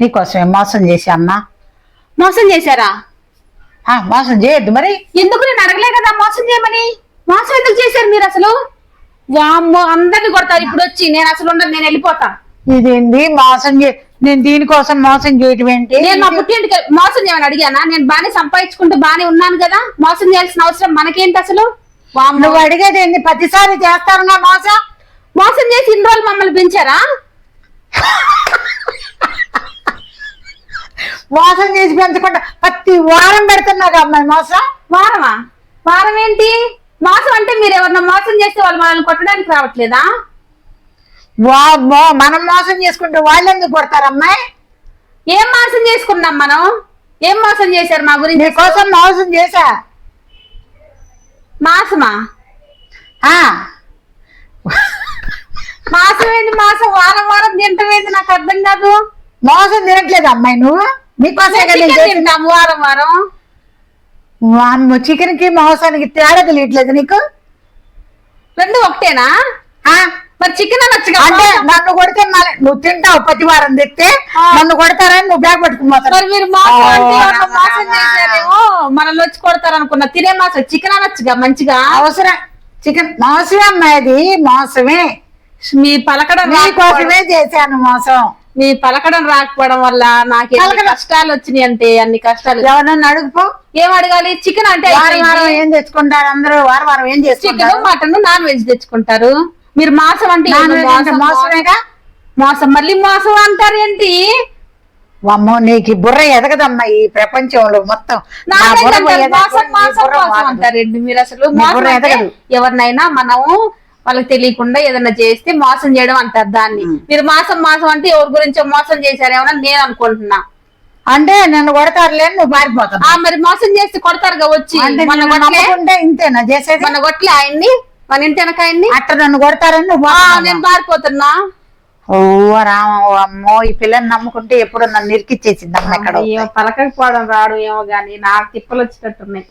నీకోసమే మోసం చేసి అమ్మా. మోసం చేశారా? ఆ, మోసం చేయొద్దు మరి. ఎందుకు నేను అడగలే కదా మోసం చేయమని? మోసం ఎందుకు చేశారు మీరు అసలు? వామ్మో అందరిని కొడతారు ఇప్పుడు వచ్చి. నేను అసలు ఉండదు నేను వెళ్ళిపోతా. ఇదేంది? మోసం చే నేను దీనికోసం మోసం చేయటం ఏంటి? నేను మా పుట్టింటికి మోసం చేయమని అడిగానా? నేను బానే సంపాదించుకుంటూ బానే ఉన్నాను కదా. మోసం చేయాల్సిన అవసరం మనకేంటి అసలు? వామ్మో. నువ్వు అడిగేది ఏంది? ప్రతిసారి చేస్తారుగా మోసం? మోసం చేసి ఇన్ని రోజులు మమ్మల్ని పెంచారా? మోసం చేసి పెంచకుండా ప్రతి వారం పెడుతున్నాగా అమ్మాయి మోసం వారమా? వారం ఏంటి? మోసం అంటే మీరు ఎవరన్నా మోసం చేస్తే వాళ్ళు మనల్ని కొట్టడానికి రావట్లేదా? వామ్మో మనం మోసం చేసుకుంటే వాళ్ళు ఎందుకు కొడతారు అమ్మాయి? ఏం మోసం చేసుకున్నాం మనం? ఏం మోసం చేశారు మా గురించి? నీకోసం మోసం చేశా. మాసమా? మాసం ఏంటి మాసం? వారం వారం తింటాం ఏంటి నాకు అర్థం కాదు. మోసం తినట్లేదు అమ్మాయి నువ్వు? తింటాం వారం వారం. వామ్మో చికెన్కి మాంసానికి తేడా తెలియట్లేదు నీకు? రెండు ఒకటేనా? ఆ? మరి చికెన్ అనొచ్చు అంటే నన్ను కొడితే నువ్వు తింటావు ప్రతి వారం తెస్తే. నన్ను కొడతారని నువ్వు బ్యాగ్ పట్టుకుని మరి మనల్ని వచ్చి కొడతారు అనుకున్నా. తినే మాసం చికెన్ అనొచ్చుగా మంచిగా? అవసరం. చికెన్ మోసమే అమ్మాయి అది మోసమే. మీ పలకడం నీకోసమే చేశాను మోసం. మీ పలకడం రాకపోవడం వల్ల నాకు ఎన్ని కష్టాలు వచ్చినాయి అంటే అన్ని కష్టాలు ఎవరన్నా అడుగుపో. ఏం అడగాలి? చికెన్ అంటే వారం వారం ఏం తెచ్చుకుంటారు అందరూ? వారం వారం ఏం చికెన్ చేసుకుంటారు? మటన్ నాన్ వెజ్ తెచ్చుకుంటారు. మీరు మాసం అంటే మోసమేగా? మోసం మళ్ళీ మోసం అంటారు ఏంటి? అమ్మో నీకు బుర్ర ఎదగదమ్మా ఈ ప్రపంచంలో మొత్తం. అంటారు, మీరు అసలు. ఎవరినైనా మనము వాళ్ళకి తెలియకుండా ఏదైనా చేస్తే మోసం చేయడం అంటారు దాన్ని. మీరు మాసం మాసం అంటే ఎవరి గురించో మోసం చేశారేమో నేను అనుకుంటున్నా. అంటే నన్ను కొడతారులే నువ్వు పారిపోతావు ఆ మరి మోసం చేస్తే కొడతారుగా వచ్చి. మన కొట్లే ఇంతేనా చేసేది? మన కొట్లే ఆయన్ని మన ఇంటి వెనక ఆయన్ని? అట్ట నన్ను కొడతారని నువ్వు? నేను పారిపోతున్నా ఓ రామ ఓ అమ్మో ఈ పిల్లని నమ్ముకుంటే ఎప్పుడు నన్ను నిరికిచ్చేసింది అమ్మ ఇక్కడ ఏమో పలకకపోవడం రాడు ఏమో గాని నాకు తిప్పలు వచ్చేటట్టున్నాయి